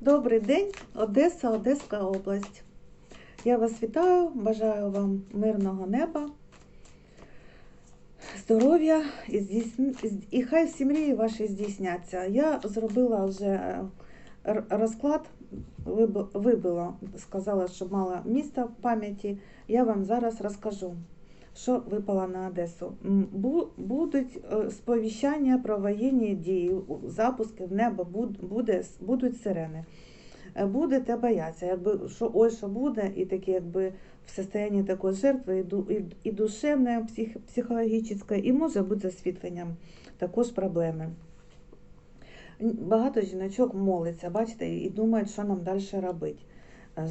Добрий день, Одеса, Одеська область. Я вас вітаю, бажаю вам мирного неба, здоров'я і, здійсн- і хай всі мрії ваші здійсняться. Я зробила вже е, розклад, вибила, сказала, що мало міста в пам'яті. Я вам зараз розкажу, що випало на Одесу. Бу- Будуть е, сповіщання про воєнні дії, запуски в небо, буд- буде, будуть сирени. Е, Будете боятися, якби що ой, що буде, і такі якби в состоянні такої жертви, і, і, і душевне, псих, психологічне, і може бути засвітленням також проблеми. Багато жіночок молиться, бачите, і думають, що нам далі робити. Е,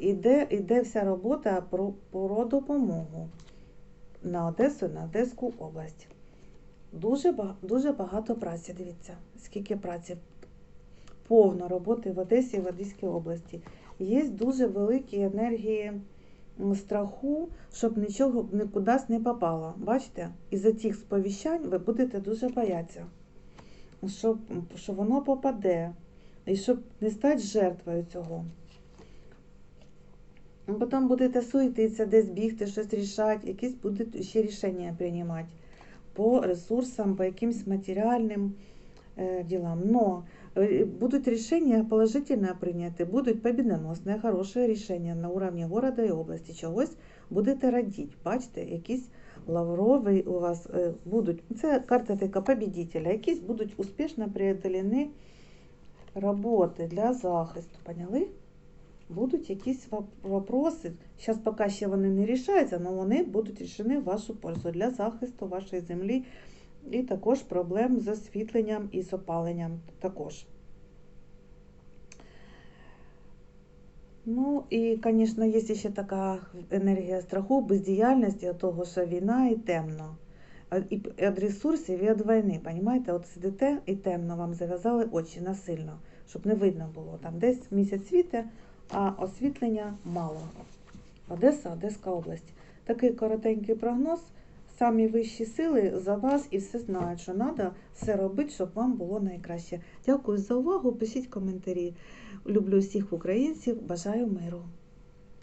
Іде, іде вся робота про, про допомогу на Одесу, на Одеську область. Дуже, дуже багато праці, дивіться, скільки праці повно роботи в Одесі і в Одеській області. Є дуже великі енергії страху, щоб нічого нікудись не попало. Бачите? Із-за цих сповіщань ви будете дуже боятися, щоб, що воно попаде, і щоб не стати жертвою цього. Потім будете суетитися, десь бігти, щось рішати, якісь будуть ще рішення приймати по ресурсам, по якимсь матеріальним э, делам. Но э, будут решения положительно приняты, будуть победоносні, хороші рішення на уровні города і області. Чогось будете радіти. Бачите, якісь лаврові у вас е, будуть. Це карта така победителя, якісь будуть успішно преодолені роботи для захисту. Поняли? Будуть якісь воп- вопроси. Зараз поки ще вони не рішаються, але вони будуть рішені в вашу пользу для захисту вашої землі і також проблем з освітленням і з опаленням також. Ну і, звісно, є ще така енергія страху, бездіяльності, від того, що війна і темно. І від ресурсів, і від війни. Понімаєте, от сидите і темно вам зав'язали очі насильно, щоб не видно було. Там десь місяць світе, а освітлення мало. Одеса, Одеська область. Такий коротенький прогноз. Самі вищі сили за вас і все знають, що треба все робити, щоб вам було найкраще. Дякую за увагу. Пишіть коментарі. Люблю всіх українців. Бажаю миру.